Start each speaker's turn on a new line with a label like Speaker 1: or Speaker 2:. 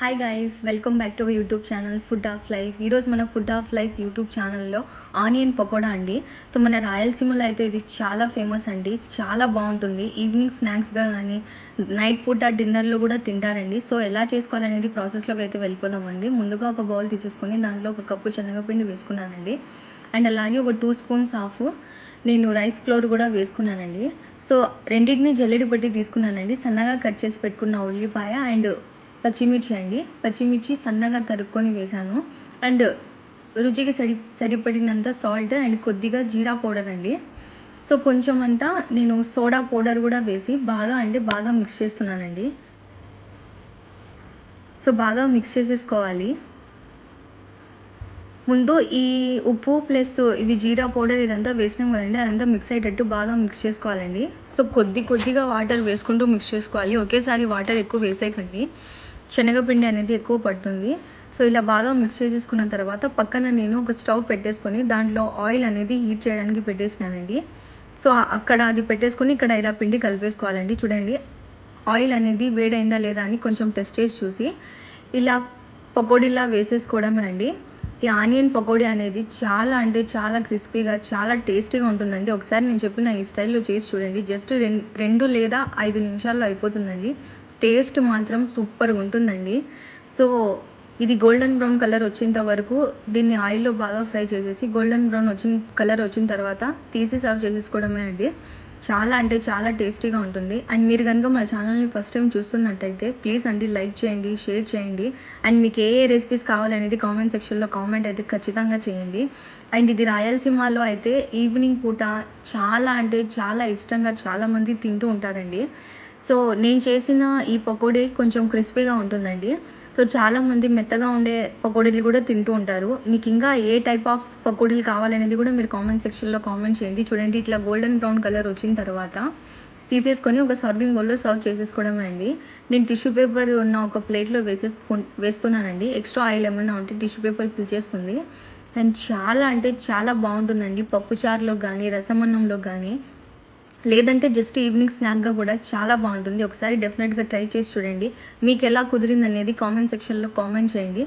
Speaker 1: Hi guys welcome back to YouTube channel food of life ఈరోజు మన food of life YouTube ఛానల్లో onion pakoda అండి. So మన రాయలసీమలో అయితే ఇది చాలా ఫేమస్ అండి. చాలా బాగుంటుంది. ఈవినింగ్ స్నాక్స్గా కానీ నైట్ పూట డిన్నర్లో కూడా తింటారండి. సో ఎలా చేసుకోవాలనేది ప్రాసెస్లోకి అయితే వెళ్ళిపోదామండి ముందుగా ఒక బౌల్ తీసేసుకొని దాంట్లో ఒక కప్పు శనగపిండి వేసుకున్నానండి. అండ్ అలాగే ఒక టూ స్పూన్స్ ఆఫ్ నేను రైస్ ఫ్లోర్ కూడా వేసుకున్నానండి. సో రెండింటిని జల్లెడి పట్టి తీసుకున్నానండి. సన్నగా కట్ చేసి పెట్టుకున్న ఉల్లిపాయ అండ్ పచ్చిమిర్చి అండి. పచ్చిమిర్చి సన్నగా తరుక్కొని వేశాను అండ్ రుచికి సరి సరిపడినంత సాల్ట్ అండ్ కొద్దిగా జీరా పౌడర్ అండి. సో కొంచెం అంతా నేను సోడా పౌడర్ కూడా వేసి బాగా అంటే బాగా మిక్స్ చేస్తున్నానండి. సో బాగా మిక్స్ చేసేసుకోవాలి. ముందు ఈ ఉప్పు ప్లస్ ఇది జీరా పౌడర్ ఇదంతా వేసినాం కదండి అదంతా మిక్స్ అయ్యేటట్టు బాగా మిక్స్ చేసుకోవాలండి. సో కొద్ది కొద్దిగా వాటర్ వేసుకుంటూ మిక్స్ చేసుకోవాలి. ఒకేసారి వాటర్ ఎక్కువ వేసేయకండి. శనగపిండి అనేది ఎక్కువ పడుతుంది. సో ఇలా బాగా మిక్స్ చేసేసుకున్న తర్వాత పక్కన నేను ఒక స్టవ్ పెట్టేసుకొని దాంట్లో ఆయిల్ అనేది హీట్ చేయడానికి పెట్టేసినానండి. సో అక్కడ అది పెట్టేసుకొని ఇక్కడ ఇలా పిండి కలిపేసుకోవాలండి. చూడండి ఆయిల్ అనేది వేడైందా లేదా అని కొంచెం టెస్ట్ చేసి చూసి ఇలా పకోడీలా వేసేసుకోవడమే అండి. ఈ ఆనియన్ పకోడీ అనేది చాలా అంటే చాలా క్రిస్పీగా చాలా టేస్టీగా ఉంటుందండి. ఒకసారి నేను చెప్పిన ఈ స్టైల్లో చేసి చూడండి. జస్ట్ రెండు లేదా ఐదు నిమిషాల్లో అయిపోతుందండి. టేస్ట్ మాత్రం సూపర్గా ఉంటుందండి. సో ఇది గోల్డెన్ బ్రౌన్ కలర్ వచ్చేంత వరకు దీన్ని ఆయిల్లో బాగా ఫ్రై చేసేసి గోల్డెన్ బ్రౌన్ వచ్చిన కలర్ వచ్చిన తర్వాత తీసి సర్వ్ చేసేసుకోవడమే అండి. చాలా అంటే చాలా టేస్టీగా ఉంటుంది. అండ్ మీరు కనుక మా ఛానల్ని ఫస్ట్ టైం చూస్తున్నట్టయితే ప్లీజ్ అండి లైక్ చేయండి షేర్ చేయండి. అండ్ మీకు ఏ ఏ రెసిపీస్ కావాలనేది కామెంట్ సెక్షన్లో కామెంట్ అయితే ఖచ్చితంగా చేయండి. అండ్ ఇది రాయలసీమలో అయితే ఈవినింగ్ పూట చాలా అంటే చాలా ఇష్టంగా చాలామంది తింటూ ఉంటారండి. సో నేను చేసిన ఈ పకోడీ కొంచెం క్రిస్పీగా ఉంటుందండి. సో చాలామంది మెత్తగా ఉండే పకోడీలు కూడా తింటూ ఉంటారు. మీకు ఇంకా ఏ టైప్ ఆఫ్ పకోడీలు కావాలనేది కూడా మీరు కామెంట్ సెక్షన్లో కామెంట్ చేయండి. చూడండి ఇట్లా గోల్డెన్ బ్రౌన్ కలర్ వచ్చిన తర్వాత తీసేసుకొని ఒక సర్వింగ్ బౌల్లో సర్వ్ చేసేసుకోవడమే అండి. నేను టిష్యూ పేపర్ ఉన్న ఒక ప్లేట్లో వేసేసుకు వేస్తున్నానండి. ఎక్స్ట్రా ఆయిల్ ఏమైనా ఉంటే టిష్యూ పేపర్ పిలిచేస్తుంది అండ్ చాలా అంటే చాలా బాగుంటుందండి. పప్పుచారులో కానీ రసమన్నంలో కానీ లేదంటే జస్ట్ ఈవినింగ్ స్నాక్గా కూడా చాలా బాగుంటుంది. ఒకసారి డెఫినెట్గా ట్రై చేసి చూడండి. మీకు ఎలా కుదిరింది అనేది కామెంట్ సెక్షన్లో కామెంట్ చేయండి.